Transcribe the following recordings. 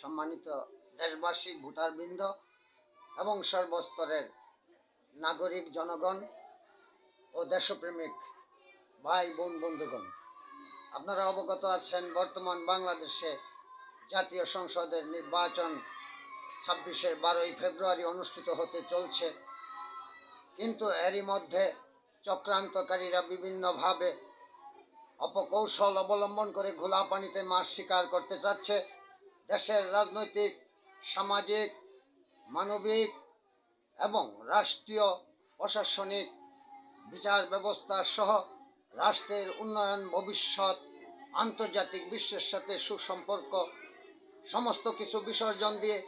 সম্মানিত দেশবাসী, ভোটারবৃন্দ এবং সর্বস্তরের নাগরিক জনগণ ও দেশপ্রেমিক ভাই, বোন, বন্ধুগণ। আপনারা অবগত আছেন, বর্তমান বাংলাদেশে জাতীয় সংসদের নির্বাচন ছাব্বিশে বারোই ফেব্রুয়ারি অনুষ্ঠিত হতে চলছে। কিন্তু এরই মধ্যে চক্রান্তকারীরা বিভিন্নভাবে অপকৌশল অবলম্বন করে ঘোলা পানিতে মাছ শিকার করতে চাচ্ছে। দেশের রাজনৈতিক, সামাজিক, মানবিক এবং রাষ্ট্রীয় প্রশাসনিক বিচার ব্যবস্থা সহ রাষ্ট্রের উন্নয়ন, ভবিষ্যৎ, আন্তর্জাতিক বিশ্বের সাথে সুসম্পর্ক, সমস্ত কিছু বিসর্জন দিয়ে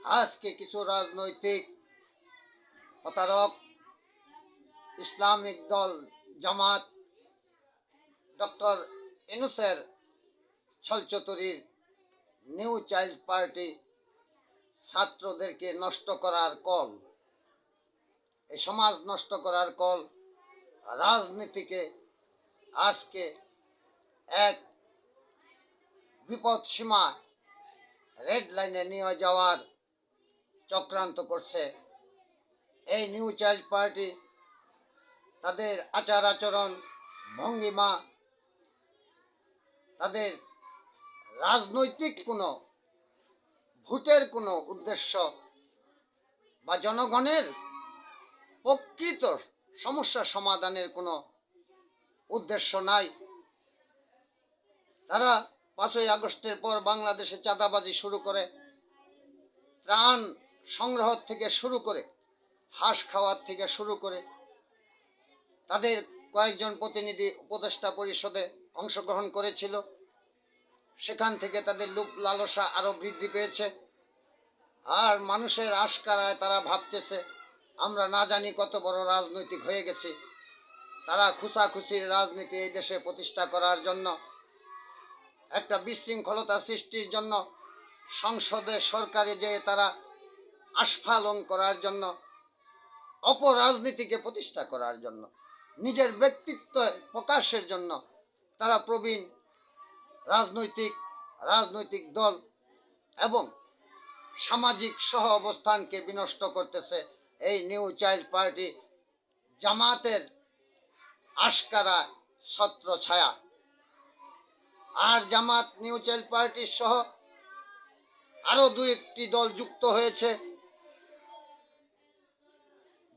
আজকে কিছু রাজনৈতিক প্রতারক, ইসলামিক দল, জামাত, ডক্টর ইনুসের ছলচতুরির নিউ চাইল্ড পার্টি ছাত্রদেরকে নষ্ট করার কল এই সমাজ নষ্ট করার কল, রাজনীতিকে আজকে এক বিপদ সীমা রেড লাইনে নিয়ে যাওয়ার চক্রান্ত করছে। এই নিউ চাইল্ড পার্টি তাদের আচার আচরণ ভঙ্গিমা, তাদের রাজনৈতিক কোনো, ভোটের কোনো উদ্দেশ্য বা জনগণের প্রকৃত সমস্যা সমাধানের কোনো উদ্দেশ্য নাই। তারা পাঁচই আগস্টের পর বাংলাদেশে চাঁদাবাজি শুরু করে, ত্রাণ সংগ্রহ থেকে শুরু করে, হাঁস খাওয়ার থেকে শুরু করে, তাদের কয়েকজন প্রতিনিধি উপদেষ্টা পরিষদে অংশগ্রহণ করেছিল। সেখান থেকে তাদের লোভ লালসা আরও বৃদ্ধি পেয়েছে। আর মানুষের আশকারায় তারা ভাবতেছে, আমরা না জানি কত বড় রাজনৈতিক হয়ে গেছি। তারা খুশাখুশির রাজনীতি এই দেশে প্রতিষ্ঠা করার জন্য, একটা বিশৃঙ্খলতা সৃষ্টির জন্য, সংসদে সরকারে যে তারা আস্ফালন করার জন্য, অপরাজনীতিকে প্রতিষ্ঠা করার জন্য, নিজের ব্যক্তিত্ব প্রকাশের জন্য তারা প্রবীণ রাজনৈতিক রাজনৈতিক দল এবং সামাজিক সহ অবস্থানকে বিনষ্ট করতেছে এই নিউ চাইল্ড পার্টি জামাতের আশকারা ছত্র ছায়া আর জামাত নিউ চাইল্ড পার্টি সহ আরও দু একটি দল যুক্ত হয়েছে,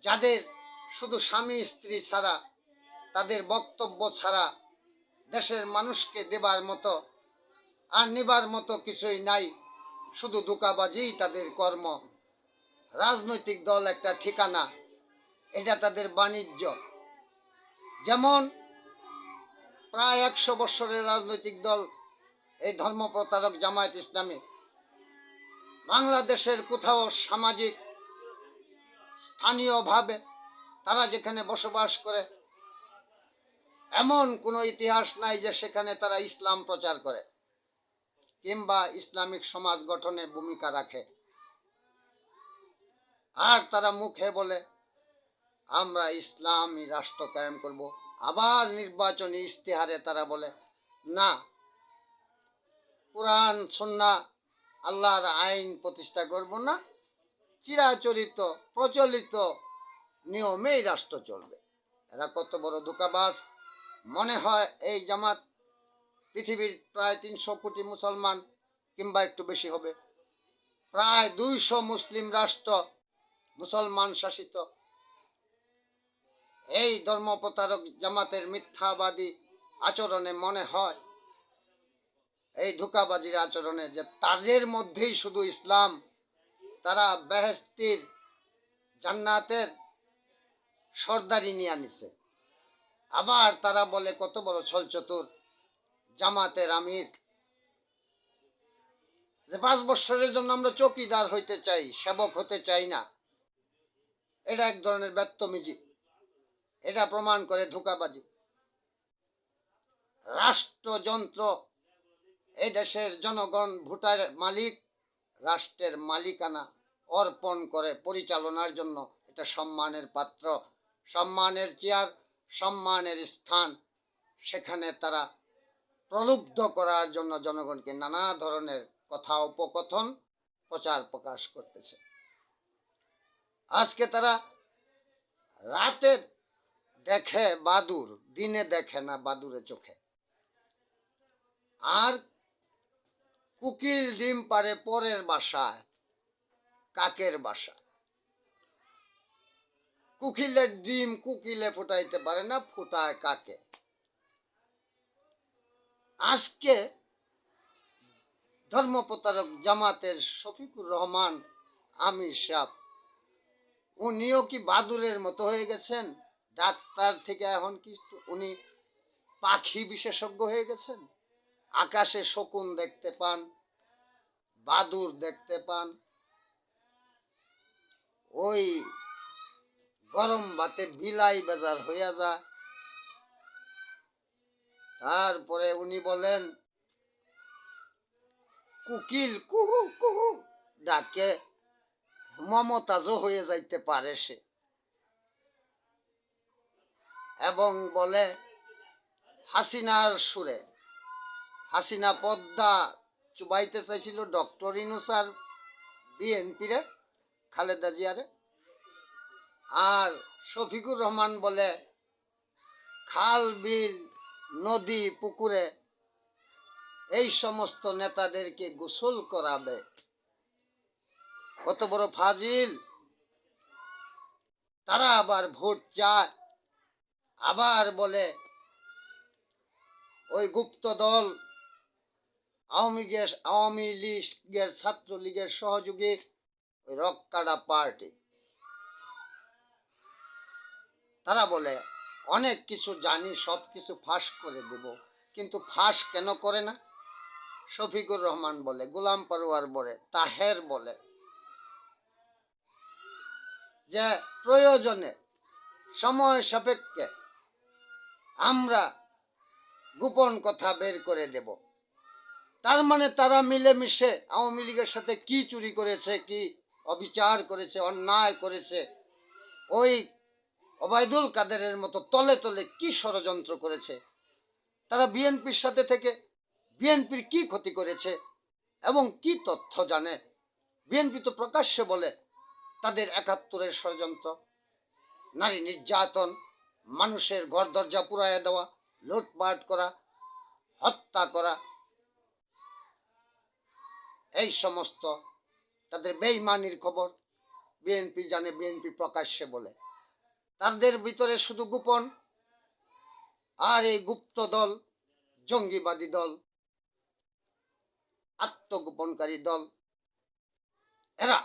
যাদের শুধু স্বামী স্ত্রী ছাড়া, তাদের বক্তব্য ছাড়া দেশের মানুষকে দেবার মতো আর নেবার মতো কিছুই নাই। শুধু ধোকাবাজিই তাদের কর্ম। রাজনৈতিক দল একটা ঠিকানা। এটা তাদের বাণিজ্য। যেমন প্রায় একশো বছরের রাজনৈতিক দল এই ধর্ম প্রতারক জামায়াত ইসলামী। বাংলাদেশের কোথাও সামাজিক স্থানীয়ভাবে তারা যেখানে বসবাস করে এমন কোনো ইতিহাস নাই যে সেখানে তারা ইসলাম প্রচার করে, কিংবা ইসলামিক সমাজ গঠনে ভূমিকা রাখে। আর তারা মুখে বলে, আমরা ইসলামী রাষ্ট্র কায়েম করব। আবার নির্বাচনী ইশতেহারে তারা বলে, না, কোরআন সন্না আল্লাহর আইন প্রতিষ্ঠা করব না। চিরাচরিত, প্রচলিত নিয়মেই রাষ্ট্র চলবে। এরা কত বড় ধোকাবাজ। মনে হয় এই জামাত পৃথিবীর প্রায় তিনশো কোটি মুসলমান কিংবা একটু বেশি হবে। প্রায় দুইশো মুসলিম রাষ্ট্র মুসলমান শাসিত। এই ধর্ম প্রতারক জামাতের মিথ্যাবাদী আচরণে মনে হয়, এই ধোকাবাজির আচরণে যে তাদের মধ্যেই শুধু ইসলাম, তারা বেহেস্তির জান্নাতের সর্দারি নিয়ে আনিছে। আবার তারা বলে, কত বড় ছলচতুর জামাতের আমির। যে পাঁচ বছরের জন্য আমরা চৌকিদার হইতে চাই, সেবক হতে চাই না। এটা এক ধরনের ব্যর্থমিজি। এটা প্রমাণ করে ধোকাবাজি। রাষ্ট্রযন্ত্র, এই দেশের জনগণ ভোটার মালিক, রাষ্ট্রের মালিকানা অর্পণ করে পরিচালনার জন্য এটা সম্মানের পাত্র। সম্মানের চেয়ার সম্মানের স্থান সেখানে তারা প্রলুব্ধ করার জন্য জনগণকে নানা ধরনের কথা, উপকথন, প্রচার প্রকাশ করতেছে। আজকে তারা রাতে দেখে বাদুর, দিনে দেখে না বাদুরে চোখে। আর কুকিল ডিম পারে পরের বাসায়, কাকের বাসা কুকিলের ডিম কুকিলে ফোটাইতে পারে না, ফোটায় কাকে? আজকে ধর্মপ্রতারক জামাতের শফিকুর রহমান আমির সাহ উনিও কি বাদুরের মতো হয়ে গেছেন? ডাক্তার থেকে এখন কি উনি পাখি বিশেষজ্ঞ হয়ে গেছেন? আকাশে শকুন দেখতে পান, বাদুর দেখতে পান। ওই গরম ভাতে বিলাই বাজার হইয়া যায় তারপরে উনি বলেন, কুকিল, কুহু কুহু, ডাকে, মমতাজও হয়ে যাইতে পারে সে। এবং বলে, হাসিনার সুরে, হাসিনা পদ্মা চুবাইতে চাইছিল ডক্টর ইনুসার বিএনপিরে, খালেদা জিয়ারে। আর শফিকুর রহমান বলে, খাল, বিল, নদী, পুকুরে এই সমস্ত নেতাদেরকে গোসল করাবে। কত বড় ফাজিল। তারা আবার ভোট চায়, আবার বলে, ওই গুপ্ত দল, আওয়ামী আওয়ামী লীগের, ছাত্রলীগের সহযোগী, ওই রক্কাডা পার্টি। তারা বলে, অনেক কিছু জানি, সব কিছু ফাঁস করে দেব। কিন্তু ফাঁস কেন করে না? শফিকুর রহমান বলে, গোলাম পরোয়ার বলে, তাহের বলে যে প্রয়োজনে, সময় সাপেক্ষে আমরা গোপন কথা বের করে দেব। তার মানে তারা মিলেমিশে আওয়ামী লীগের সাথে কি চুরি করেছে, কি অবিচার করেছে, অন্যায় করেছে, ওই ওবায়দুল কাদেরের মতো তলে তলে কি ষড়যন্ত্র করেছে? তারা বিএনপির সাথে থেকে বিএনপির কি ক্ষতি করেছে এবং কি তথ্য জানে? বিএনপি তো প্রকাশ্যে বলে তাদের একাত্তরের ষড়যন্ত্র, নারী নির্যাতন, মানুষের ঘর দরজা পুরাইয়া দেওয়া, লুটপাট করা, হত্যা করা, এই সমস্ত তাদের বেইমানির খবর বিএনপি জানে, বিএনপি প্রকাশ্যে বলে। তাদের ভিতরে শুধু গোপন আর এই গুপ্ত দল, জঙ্গিবাদী দল, আত্মগোপনকারী দল, এরা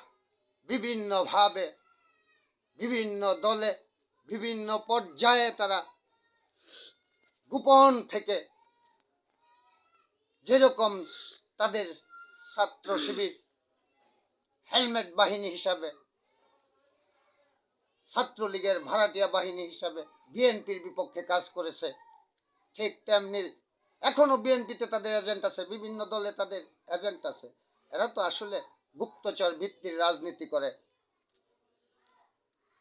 বিভিন্নভাবে, বিভিন্ন দলে, বিভিন্ন পর্যায়ে তারা গোপন থেকে যেরকম তাদের ছাত্র শিবির, হেলমেট বাহিনী হিসাবে ছাত্রলীগের ভাড়াটিয়া বাহিনী হিসাবে বিএনপির বিপক্ষে কাজ করেছে। ঠিক তেমনি এখনও বিএনপিতে তাদের এজেন্ট আছে, বিভিন্ন দলে তাদের এজেন্ট আছে। এরা তো আসলে গুপ্তচর ভিত্তির রাজনীতি করে।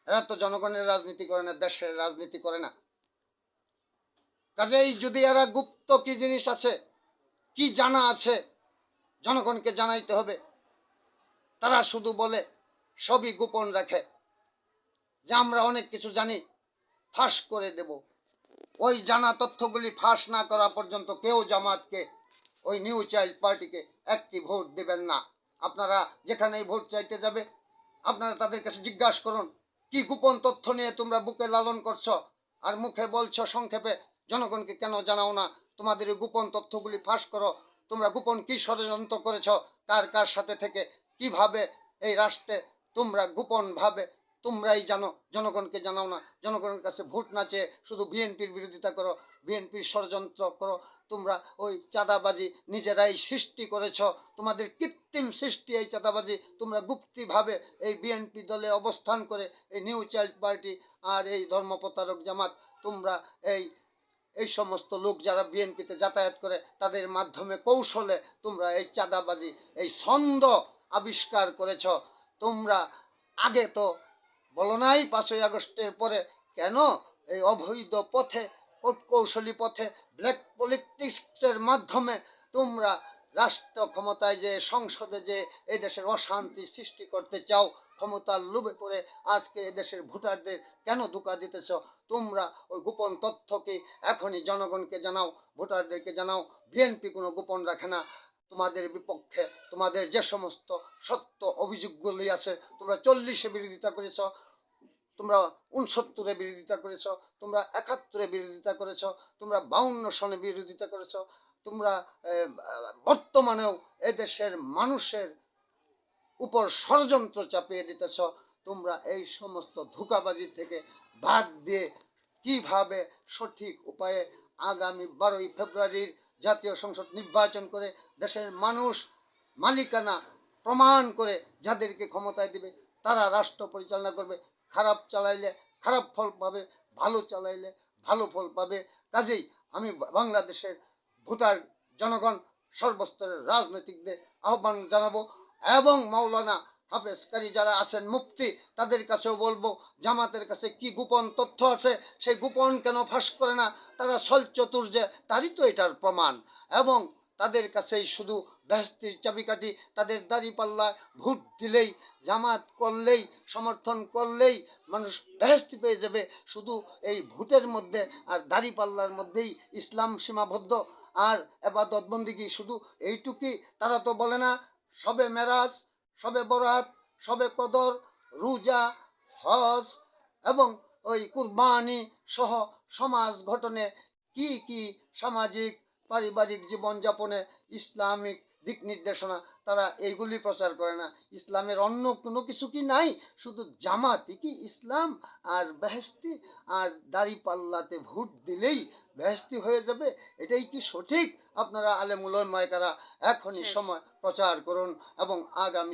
এরা তো জনগণের রাজনীতি করে না, দেশের রাজনীতি করে না। কাজেই যদি এরা গুপ্ত কি জিনিস আছে, কি জানা আছে, জনগণকে জানাইতে হবে। তারা শুধু বলে, সবই গোপন রাখে। যে আমরা অনেক কিছু জানি, ফাঁস করে দেব। ওই জানা তথ্যগুলি ফাঁস না করা পর্যন্ত কেউ জামাতকে ওই নিউ চাইল্ড পার্টিকে একটি ভোট দেবেন না। আপনারা যেখানেই ভোট চাইতে যাবে, আপনারা তাদের কাছে জিজ্ঞাসা করুন, কি গোপন তথ্য নিয়ে তোমরা বুকে লালন করছ? আর মুখে বলছো সংক্ষেপে, জনগণকে কেন জানাও না? তোমাদের এই গোপন তথ্যগুলি ফাঁস করো। তোমরা গোপন কি ষড়যন্ত্র করেছ? কার কার সাথে থেকে? কীভাবে এই রাষ্ট্রে তোমরা গোপন ভাবে তোমরাই জানো, জনগণকে জানাও না, জনগণের কাছে ভোট না চেয়ে শুধু বিএনপির বিরোধিতা করো, বিএনপির ষড়যন্ত্র করো, তোমরা ওই চাঁদাবাজি নিজেরাই সৃষ্টি করেছ, তোমাদের কৃত্রিম সৃষ্টি এই চাঁদাবাজি তোমরা গুপ্তিভাবে এই বিএনপি দলে অবস্থান করে এই নিউ চাইল্ড পার্টি আর এই ধর্মপ্রতারক জামাত, তোমরা এই এই সমস্ত লোক যারা বিএনপিতে যাতায়াত করে, তাদের মাধ্যমে কৌশলে তোমরা এই চাঁদাবাজি, এই ছন্দ আবিষ্কার করেছ। তোমরা আগে তো বলো নাই, পাঁচই আগস্টের পরে কেন এই অবৈধ পথে কৌশলী পথে ব্ল্যাক পলিটিক্সের মাধ্যমে তোমরা রাষ্ট্র ক্ষমতায় যে, সংসদে যে এই দেশের অশান্তি সৃষ্টি করতে চাও, ক্ষমতার লোভে পড়ে আজকে এদেশের ভোটারদের কেন ধোকা দিতেছ? তোমরা ওই গোপন তথ্যকে এখনই জনগণকে জানাও, ভোটারদেরকে জানাও? বিএনপি কোনো গোপন রাখে না। তোমাদের বিপক্ষে তোমাদের যে সমস্ত সত্য অভিযোগগুলি আছে, তোমরা চল্লিশে বিরোধিতা করেছ। তোমরা উনসত্তরে বিরোধিতা করেছ, তোমরা একাত্তরে বিরোধিতা করেছ, তোমরা বাউন্ন সনে বিরোধিতা করেছ, তোমরা বর্তমানেও এদেশের মানুষের উপর ষড়যন্ত্র চাপিয়ে দিতেছ, তোমরা এই সমস্ত ধোকাবাজি থেকে বাদ দিয়ে কীভাবে সঠিক উপায়ে আগামী বারোই ফেব্রুয়ারির জাতীয় সংসদ নির্বাচন করে দেশের মানুষ মালিকানা প্রমাণ করে যাদেরকে ক্ষমতায় দিবে, তারা রাষ্ট্র পরিচালনা করবে খারাপ চালাইলে খারাপ ফল পাবে, ভালো চালাইলে ভালো ফল পাবে। কাজেই আমি বাংলাদেশের ভোটার জনগণ সর্বস্তরের রাজনৈতিকদের আহ্বান জানাব এবং মাওলানা হাফেজ কারি যারা আছেন মুক্তি তাদের কাছেও বলব, জামাতের কাছে কি গোপন তথ্য আছে, সেই গোপন কেন ফাঁস করে না? তারা ছল চতুর্যে তারই তো এটার প্রমাণ। এবং তাদের কাছেই শুধু বেহস্তির চাবিকাঠি তাদের দাড়ি পাল্লায় ভোট দিলেই, জামাত করলেই, সমর্থন করলেই মানুষ বেহস্তি পেয়ে যাবে। শুধু এই ভোটের মধ্যে আর দাড়ি পাল্লার মধ্যেই ইসলাম সীমাবদ্ধ। আর এবাদত বন্দিগি শুধু এইটুকুই? তারা তো বলে না, সবে মেরাজ, সবে বরাত, সবে কদর, রোজা, হজ এবং ওই কুরবানি সহ সমাজ গঠনে কি কি সামাজিক, পারিবারিক জীবনযাপনে ইসলামিক দিক নির্দেশনা তারা এইগুলি প্রচার করে না। ইসলামের অন্য কোনো কিছু কি নাই? শুধু জামাতি কি ইসলাম আর বেহেস্তি আর দাড়ি পাল্লাতে ভোট দিলেই বেহেস্তি হয়ে যাবে? এটাই কি সঠিক? আপনারা আলেমুল মায়কারা এখনই সময় প্রচার করুন এবং আগামী